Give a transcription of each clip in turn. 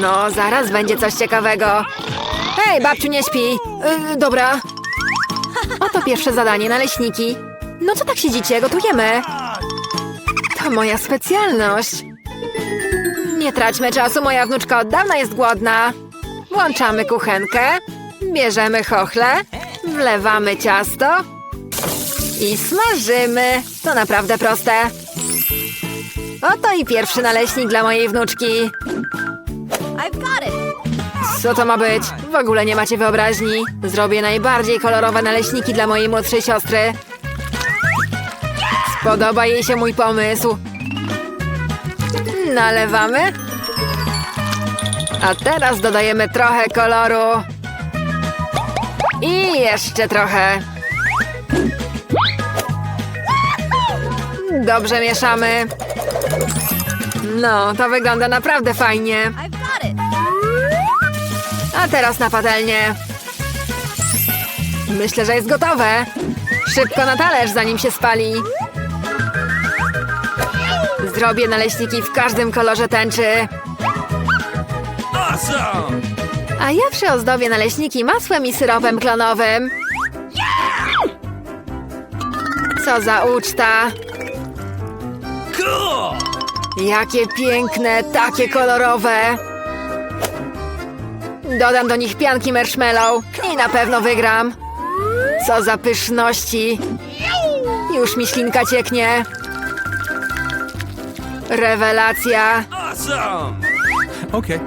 No, zaraz będzie coś ciekawego. Hej, babciu, nie śpi. Yy, dobra. Oto pierwsze zadanie, naleśniki. No co tak siedzicie? Gotujemy. To moja specjalność. Nie traćmy czasu, moja wnuczka od dawna jest głodna. Włączamy kuchenkę, bierzemy chochle, wlewamy ciasto i smażymy. To naprawdę proste. Oto i pierwszy naleśnik dla mojej wnuczki. I've got it. Co to ma być? W ogóle nie macie wyobraźni. Zrobię najbardziej kolorowe naleśniki dla mojej młodszej siostry. Spodoba jej się mój pomysł. Nalewamy. A teraz dodajemy trochę koloru. I jeszcze trochę. Dobrze mieszamy. No, to wygląda naprawdę fajnie. A teraz na patelnię. Myślę, że jest gotowe. Szybko na talerz, zanim się spali. Zrobię naleśniki w każdym kolorze tęczy. A ja przyozdobię naleśniki masłem i syropem klonowym. Co za uczta! Jakie piękne, takie kolorowe! Dodam do nich pianki marshmallow i na pewno wygram. Co za pyszności! Już mi ślinka cieknie. Rewelacja! Okay.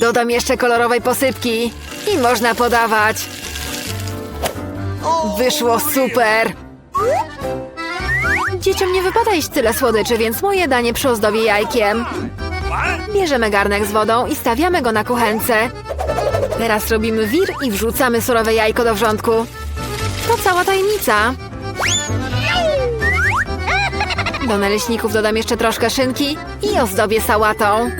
Dodam jeszcze kolorowej posypki i można podawać. Wyszło super! Dzieciom nie wypada iść tyle słodyczy, więc moje danie przyozdobię jajkiem. Bierzemy garnek z wodą i stawiamy go na kuchence. Teraz robimy wir i wrzucamy surowe jajko do wrzątku. To cała tajemnica. Do naleśników dodam jeszcze troszkę szynki i ozdobię sałatą.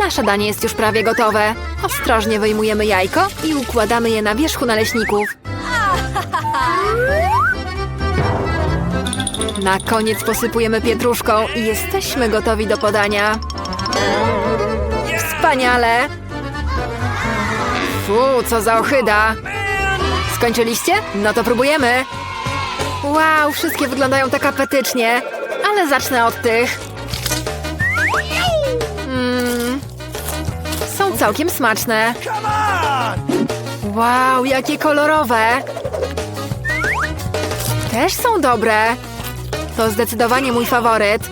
Nasze danie jest już prawie gotowe. Ostrożnie wyjmujemy jajko i układamy je na wierzchu naleśników. Na koniec posypujemy pietruszką i jesteśmy gotowi do podania. Wspaniale! Fu, co za ochyda! Skończyliście? No to próbujemy! Wow, wszystkie wyglądają tak apetycznie, ale zacznę od tych. Mm, są całkiem smaczne. Wow, jakie kolorowe! Też są dobre. To zdecydowanie mój faworyt.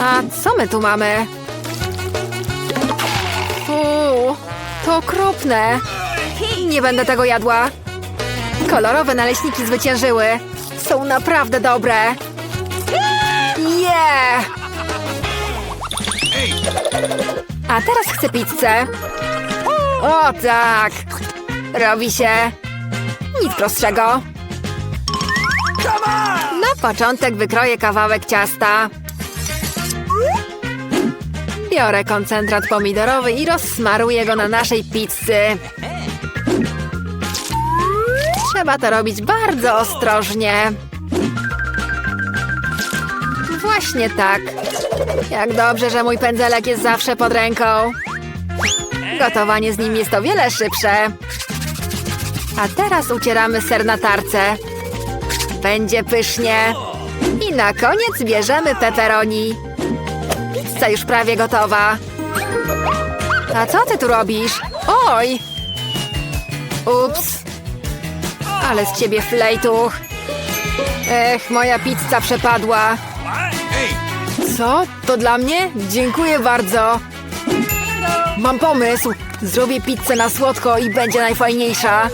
A co my tu mamy? To okropne. Nie będę tego jadła. Kolorowe naleśniki zwyciężyły. Są naprawdę dobre. Yeah! A teraz chcę pizzę. O tak! Robi się. Nic prostszego. Na początek wykroję kawałek ciasta. Biorę koncentrat pomidorowy i rozsmaruję go na naszej pizzy. Trzeba to robić bardzo ostrożnie. Właśnie tak. Jak dobrze, że mój pędzelek jest zawsze pod ręką. Gotowanie z nim jest o wiele szybsze. A teraz ucieramy ser na tarce. Będzie pysznie. I na koniec bierzemy pepperoni. Pizza już prawie gotowa. A co ty tu robisz? Oj! Ups. Ale z ciebie flejtuch. Ech, moja pizza przepadła. Co? To dla mnie? Dziękuję bardzo. Mam pomysł. Zrobię pizzę na słodko i będzie najfajniejsza.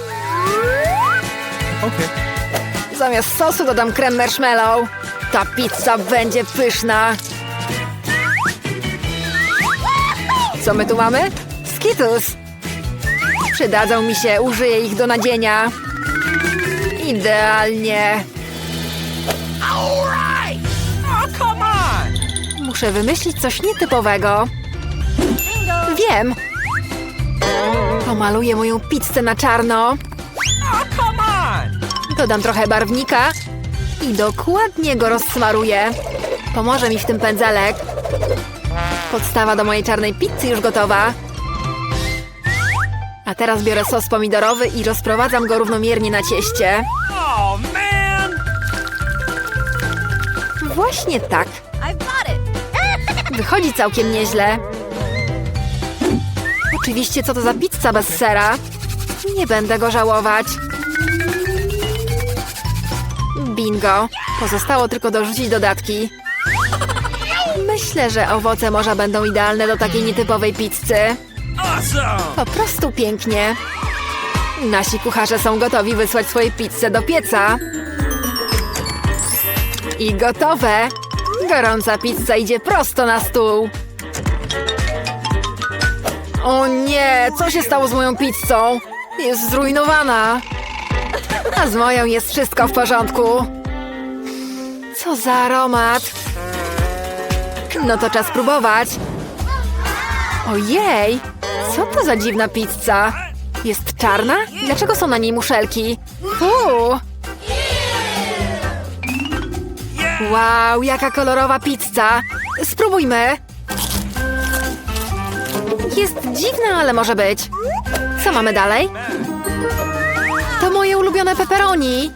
Zamiast sosu dodam krem marshmallow. Ta pizza będzie pyszna. Co my tu mamy? Skittles. Przydadzą mi się, użyję ich do nadzienia. Idealnie. Oh! Muszę wymyślić coś nietypowego. Wiem. Pomaluję moją pizzę na czarno. Oh! Dodam trochę barwnika i dokładnie go rozsmaruję. Pomoże mi w tym pędzelek. Podstawa do mojej czarnej pizzy już gotowa. A teraz biorę sos pomidorowy i rozprowadzam go równomiernie na cieście. Oh, man! Właśnie tak. Wychodzi całkiem nieźle. Oczywiście, co to za pizza bez sera? Nie będę go żałować. Bingo. Pozostało tylko dorzucić dodatki. Myślę, że owoce morza będą idealne do takiej nietypowej pizzy. Po prostu pięknie. Nasi kucharze są gotowi wysłać swoje pizze do pieca. I gotowe. Gorąca pizza idzie prosto na stół. O nie, co się stało z moją pizzą? Jest zrujnowana. A z moją jest wszystko w porządku. Co za aromat. No to czas próbować. Ojej, co to za dziwna pizza? Jest czarna? Dlaczego są na niej muszelki? Fuu! Wow, jaka kolorowa pizza! Spróbujmy! Jest dziwna, ale może być. Co mamy dalej? To moje ulubione pepperoni!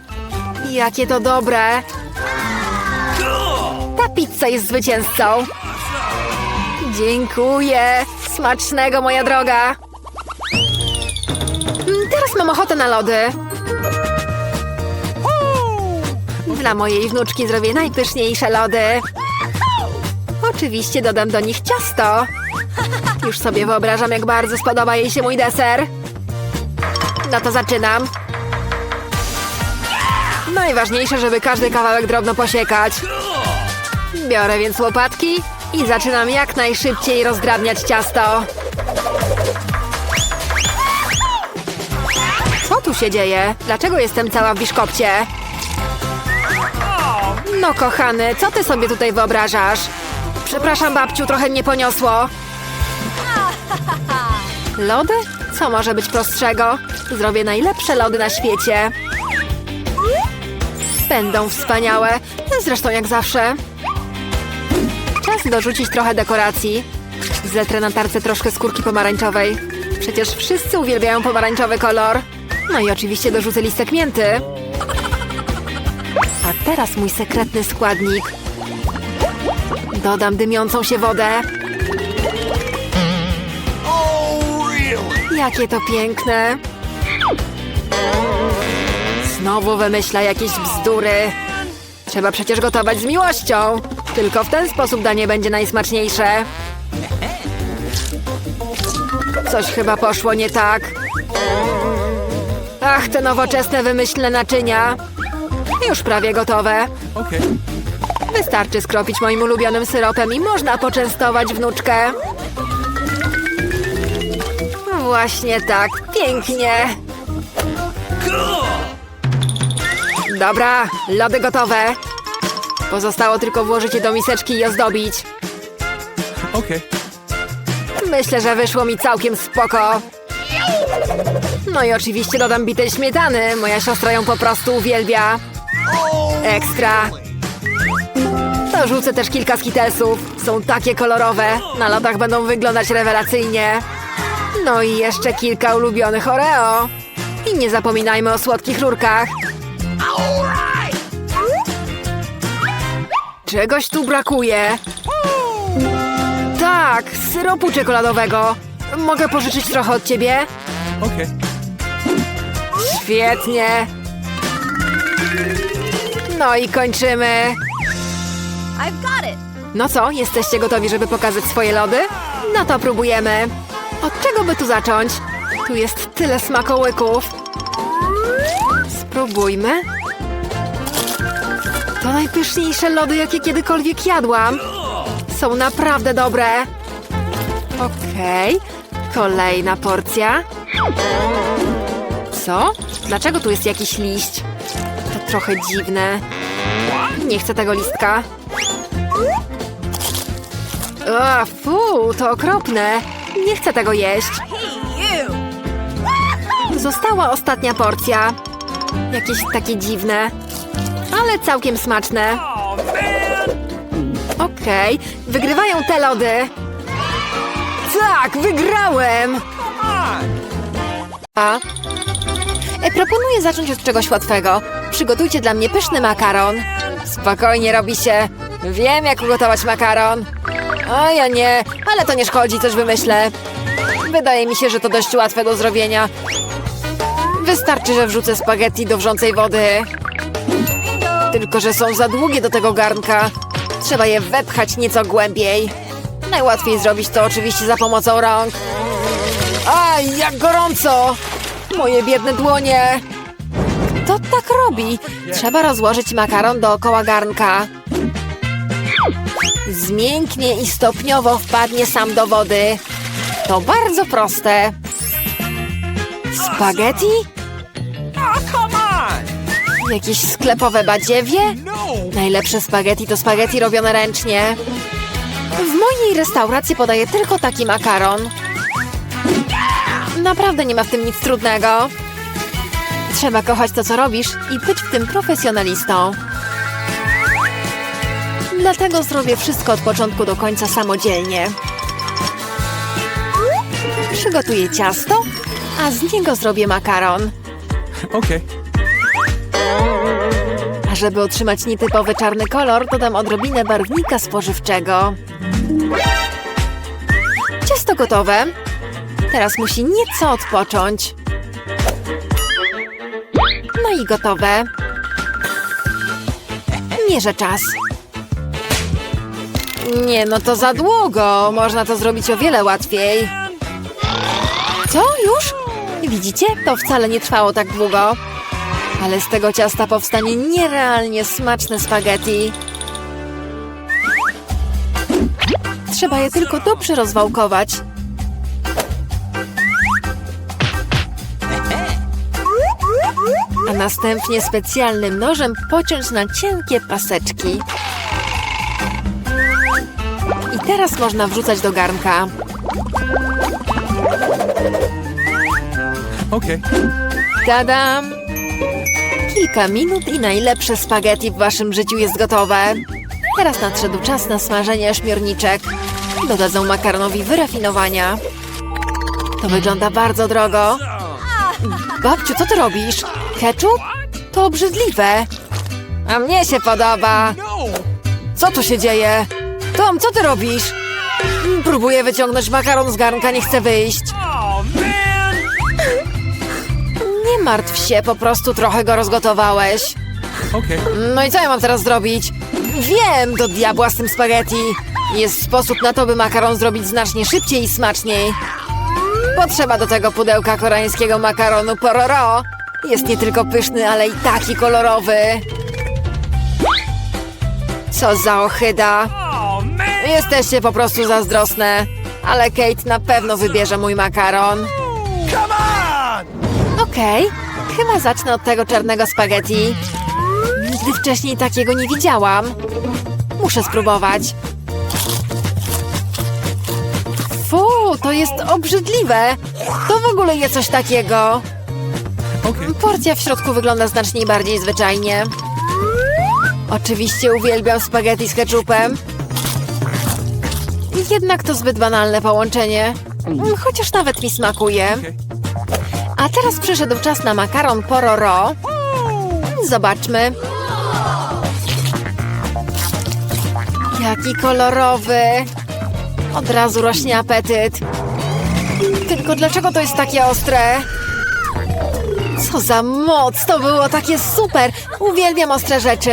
Jakie to dobre! Pizza jest zwycięzcą! Dziękuję! Smacznego, moja droga! Mm, Teraz mam ochotę na lody. Dla mojej wnuczki zrobię najpyszniejsze lody. Oczywiście dodam do nich ciasto. Już sobie wyobrażam, jak bardzo spodoba jej się mój deser. No to zaczynam. Najważniejsze, żeby każdy kawałek drobno posiekać. Biorę więc łopatki i zaczynam jak najszybciej rozdrabniać ciasto. Co tu się dzieje? Dlaczego jestem cała w biszkopcie? No kochany, co ty sobie tutaj wyobrażasz? Przepraszam babciu, trochę mnie poniosło. Lody? Co może być prostszego? Zrobię najlepsze lody na świecie. Będą wspaniałe, zresztą jak zawsze. Czas dorzucić trochę dekoracji. Zetrę na tarce troszkę skórki pomarańczowej. Przecież wszyscy uwielbiają pomarańczowy kolor. No i oczywiście dorzucę listek mięty. A teraz mój sekretny składnik. Dodam dymiącą się wodę. Jakie to piękne. Znowu wymyśla jakieś bzdury. Trzeba przecież gotować z miłością. Tylko w ten sposób danie będzie najsmaczniejsze. Coś chyba poszło nie tak. Ach, te nowoczesne wymyślne naczynia. Już prawie gotowe. Wystarczy skropić moim ulubionym syropem i można poczęstować wnuczkę. Właśnie tak, pięknie. Dobra, lody gotowe. Pozostało tylko włożyć je do miseczki i ozdobić. Okay. Myślę, że wyszło mi całkiem spoko. No i oczywiście dodam bitej śmietany. Moja siostra ją po prostu uwielbia. Ekstra. Dorzucę też kilka skitelsów. Są takie kolorowe. Na lodach będą wyglądać rewelacyjnie. No i jeszcze kilka ulubionych Oreo. I nie zapominajmy o słodkich rurkach. Czegoś tu brakuje. Tak, syropu czekoladowego. Mogę pożyczyć trochę od ciebie? Okay. Świetnie. No i kończymy. I've got it. No co, jesteście gotowi, żeby pokazać swoje lody? No to próbujemy. Od czego by tu zacząć? Tu jest tyle smakołyków. Spróbujmy. To najpyszniejsze lody, jakie kiedykolwiek jadłam. Są naprawdę dobre. Okej, kolejna porcja. Co? Dlaczego tu jest jakiś liść? To trochę dziwne. Nie chcę tego listka. O, fu, to okropne. Nie chcę tego jeść. Została ostatnia porcja. Jakieś takie dziwne, ale całkiem smaczne. Okej, wygrywają te lody. Tak, wygrałem! A? E, proponuję zacząć od czegoś łatwego. Przygotujcie dla mnie pyszny makaron. Spokojnie robi się. Wiem, jak ugotować makaron. O, ja nie, ale to nie szkodzi, coś wymyślę. Wydaje mi się, że to dość łatwe do zrobienia. Wystarczy, że wrzucę spaghetti do wrzącej wody. Tylko, że są za długie do tego garnka. Trzeba je wepchać nieco głębiej. Najłatwiej zrobić to oczywiście za pomocą rąk. Aj, jak gorąco! Moje biedne dłonie! Kto tak robi? Trzeba rozłożyć makaron dookoła garnka. Zmięknie i stopniowo wpadnie sam do wody. To bardzo proste. Spaghetti? Jakieś sklepowe badziewie? Najlepsze spaghetti to spaghetti robione ręcznie. W mojej restauracji podaję tylko taki makaron. Naprawdę nie ma w tym nic trudnego. Trzeba kochać to, co robisz i być w tym profesjonalistą. Dlatego zrobię wszystko od początku do końca samodzielnie. Przygotuję ciasto, a z niego zrobię makaron. Okay. A żeby otrzymać nietypowy czarny kolor, dodam odrobinę barwnika spożywczego. Ciasto gotowe. Teraz musi nieco odpocząć. No i gotowe. Mierzę czas. Nie, no to za długo. Można to zrobić o wiele łatwiej. Co? Już? Widzicie? To wcale nie trwało tak długo. Ale z tego ciasta powstanie nierealnie smaczne spaghetti. Trzeba je tylko dobrze rozwałkować. A następnie specjalnym nożem pociąć na cienkie paseczki. I teraz można wrzucać do garnka. Okay. Tadam! Kilka minut i najlepsze spaghetti w waszym życiu jest gotowe. Teraz nadszedł czas na smażenie ośmiorniczek. Dodadzą makaronowi wyrafinowania. To wygląda bardzo drogo. Babciu, co ty robisz? Ketchup? To obrzydliwe. A mnie się podoba. Co tu się dzieje? Tom, co ty robisz? Próbuję wyciągnąć makaron z garnka, nie chcę wyjść. Martw się, po prostu trochę go rozgotowałeś. Okay. No i co ja mam teraz zrobić? Wiem, do diabła z tym spaghetti. Jest sposób na to, by makaron zrobić znacznie szybciej i smaczniej. Potrzeba do tego pudełka koreańskiego makaronu pororo. Jest nie tylko pyszny, ale i taki kolorowy. Co za ochyda. Oh! Jesteście po prostu zazdrosne. Ale Kate na pewno wybierze mój makaron. Okej, chyba zacznę od tego czarnego spaghetti. Nigdy wcześniej takiego nie widziałam. Muszę spróbować. Fu, to jest obrzydliwe. To w ogóle je coś takiego. Okay. Porcja w środku wygląda znacznie bardziej zwyczajnie. Oczywiście uwielbiam spaghetti z ketchupem. Jednak to zbyt banalne połączenie. Mm, Chociaż nawet mi smakuje. A teraz przyszedł czas na makaron pororo. Zobaczmy. Jaki kolorowy. Od razu rośnie apetyt. Tylko dlaczego to jest takie ostre? Co za moc! To było takie super! Uwielbiam ostre rzeczy.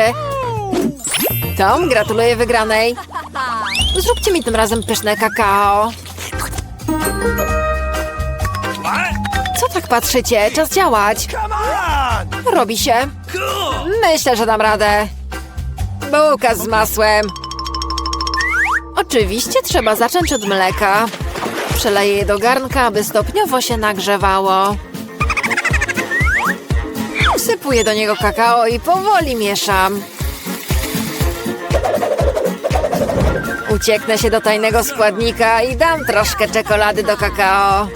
Tom, gratuluję wygranej. Zróbcie mi tym razem pyszne kakao. Patrzycie? Czas działać. Robi się. Myślę, że dam radę. Bułka z masłem. Oczywiście trzeba zacząć od mleka. Przeleję je do garnka, aby stopniowo się nagrzewało. Wsypuję do niego kakao i powoli mieszam. Ucieknę się do tajnego składnika i dam troszkę czekolady do kakao.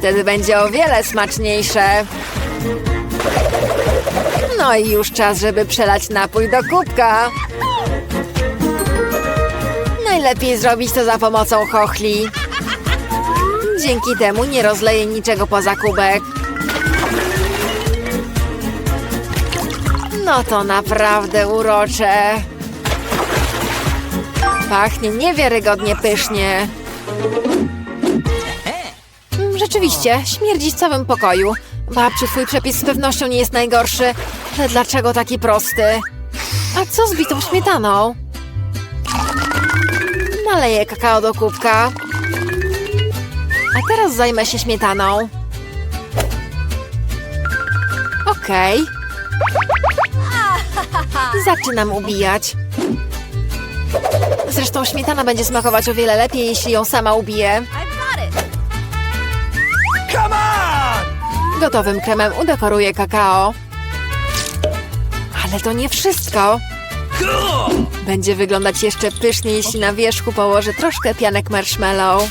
Wtedy będzie o wiele smaczniejsze. No i już czas, żeby przelać napój do kubka. Najlepiej zrobić to za pomocą chochli. Dzięki temu nie rozleję niczego poza kubek. No to naprawdę urocze. Pachnie niewiarygodnie pysznie. Rzeczywiście, śmierdzi w całym pokoju. Babciu, twój przepis z pewnością nie jest najgorszy. Ale dlaczego taki prosty? A co z bitą śmietaną? Naleję kakao do kubka. A teraz zajmę się śmietaną. Okej. Zaczynam ubijać. Zresztą śmietana będzie smakować o wiele lepiej, jeśli ją sama ubiję. Gotowym kremem udekoruję kakao. Ale to nie wszystko. Będzie wyglądać jeszcze pysznie, jeśli na wierzchu położę troszkę pianek marshmallow.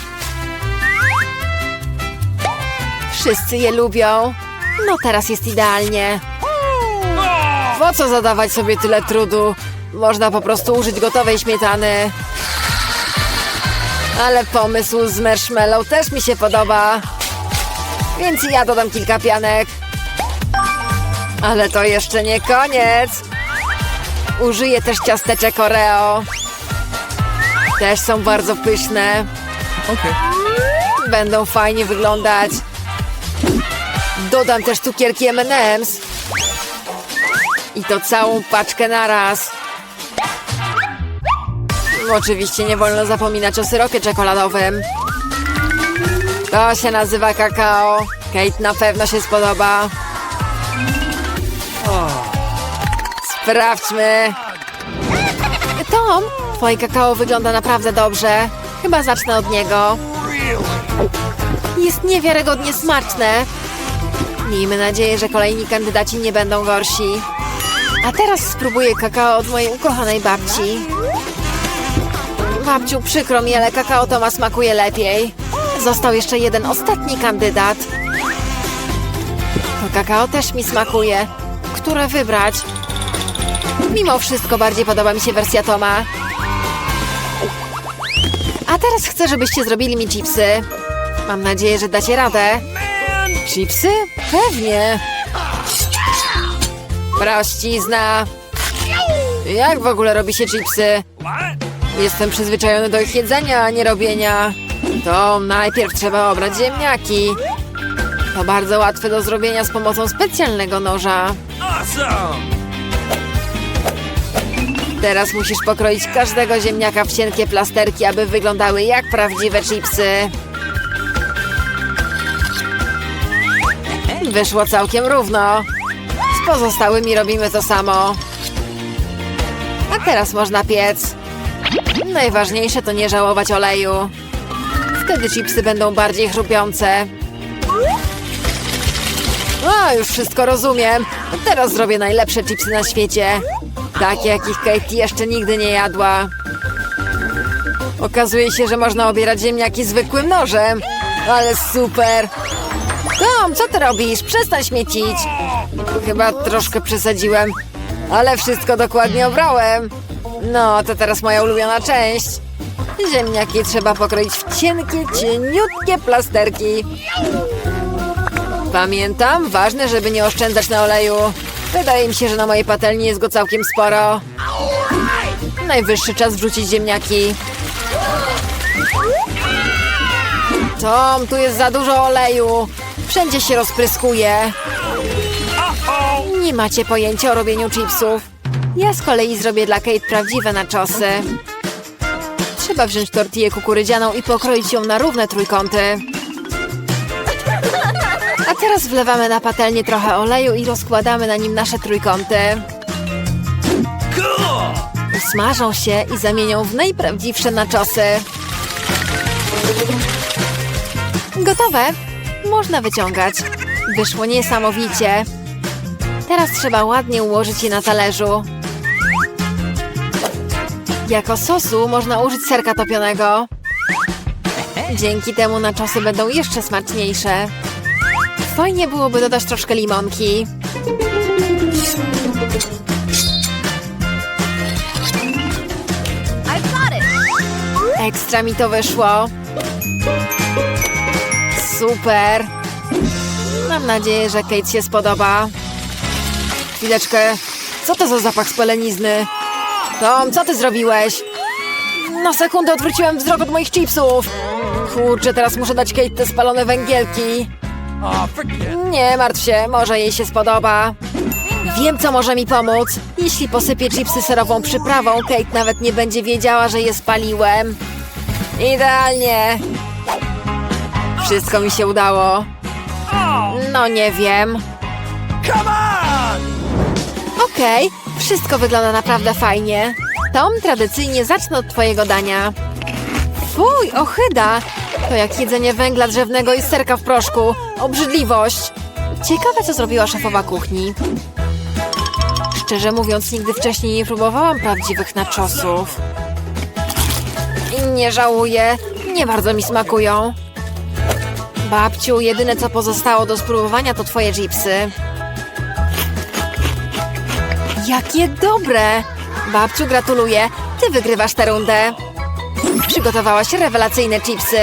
Wszyscy je lubią. No teraz jest idealnie. Po co zadawać sobie tyle trudu? Można po prostu użyć gotowej śmietany. Ale pomysł z marshmallow też mi się podoba. Więc ja dodam kilka pianek. Ale to jeszcze nie koniec. Użyję też ciasteczek Oreo. Też są bardzo pyszne. Okay. Będą fajnie wyglądać. Dodam też cukierki M&M's. I to całą paczkę naraz. Oczywiście nie wolno zapominać o syropie czekoladowym. To się nazywa kakao. Kate na pewno się spodoba. Sprawdźmy. Tom, twoje kakao wygląda naprawdę dobrze. Chyba zacznę od niego. Jest niewiarygodnie smaczne. Miejmy nadzieję, że kolejni kandydaci nie będą gorsi. A teraz spróbuję kakao od mojej ukochanej babci. Babciu, przykro mi, ale kakao Toma smakuje lepiej. Został jeszcze jeden ostatni kandydat. To kakao też mi smakuje. Które wybrać? Mimo wszystko bardziej podoba mi się wersja Toma. A teraz chcę, żebyście zrobili mi chipsy. Mam nadzieję, że dacie radę. Chipsy? Pewnie. Prościzna. Jak w ogóle robi się chipsy? Jestem przyzwyczajony do ich jedzenia, a nie robienia. To najpierw trzeba obrać ziemniaki. To bardzo łatwe do zrobienia z pomocą specjalnego noża. Teraz musisz pokroić każdego ziemniaka w cienkie plasterki, aby wyglądały jak prawdziwe chipsy. Wyszło całkiem równo. Z pozostałymi robimy to samo. A teraz można piec. Najważniejsze to nie żałować oleju. Wtedy chipsy będą bardziej chrupiące. A, już wszystko rozumiem. Teraz zrobię najlepsze chipsy na świecie. Takie, jakich Kate jeszcze nigdy nie jadła. Okazuje się, że można obierać ziemniaki zwykłym nożem. Ale super! Tom, co ty robisz? Przestań śmiecić. Chyba troszkę przesadziłem, ale wszystko dokładnie obrałem. No, to teraz moja ulubiona część. Ziemniaki trzeba pokroić w cienkie, cieniutkie plasterki. Pamiętam, ważne, żeby nie oszczędzać na oleju. Wydaje mi się, że na mojej patelni jest go całkiem sporo. Najwyższy czas wrzucić ziemniaki. Tom, tu jest za dużo oleju. Wszędzie się rozpryskuje. Nie macie pojęcia o robieniu chipsów. Ja z kolei zrobię dla Kate prawdziwe naczosy. Trzeba wziąć tortillę kukurydzianą i pokroić ją na równe trójkąty. A teraz wlewamy na patelnię trochę oleju i rozkładamy na nim nasze trójkąty. Usmażą się i zamienią w najprawdziwsze naczosy. Gotowe? Można wyciągać. Wyszło niesamowicie. Teraz trzeba ładnie ułożyć je na talerzu. Jako sosu można użyć serka topionego. Dzięki temu naczosy będą jeszcze smaczniejsze. Fajnie byłoby dodać troszkę limonki. Ekstra mi to wyszło. Super. Mam nadzieję, że Kate się spodoba. Chwileczkę. Co to za zapach spalenizny? Tom, co ty zrobiłeś? Na sekundę odwróciłem wzrok od moich chipsów. Kurczę, teraz muszę dać Kate te spalone węgielki. Nie martw się, może jej się spodoba. Wiem, co może mi pomóc. Jeśli posypię chipsy serową przyprawą, Kate nawet nie będzie wiedziała, że je spaliłem. Idealnie. Wszystko mi się udało. No nie wiem. Okej, wszystko wygląda naprawdę fajnie. Tom, tradycyjnie zacznę od twojego dania. Fuj, ochyda! To jak jedzenie węgla drzewnego i serka w proszku. Obrzydliwość! Ciekawe, co zrobiła szefowa kuchni. Szczerze mówiąc, nigdy wcześniej nie próbowałam prawdziwych naczosów. Nie żałuję, nie bardzo mi smakują. Babciu, jedyne co pozostało do spróbowania to twoje chipsy. Jakie dobre! Babciu, gratuluję. Ty wygrywasz tę rundę. Przygotowałaś rewelacyjne chipsy.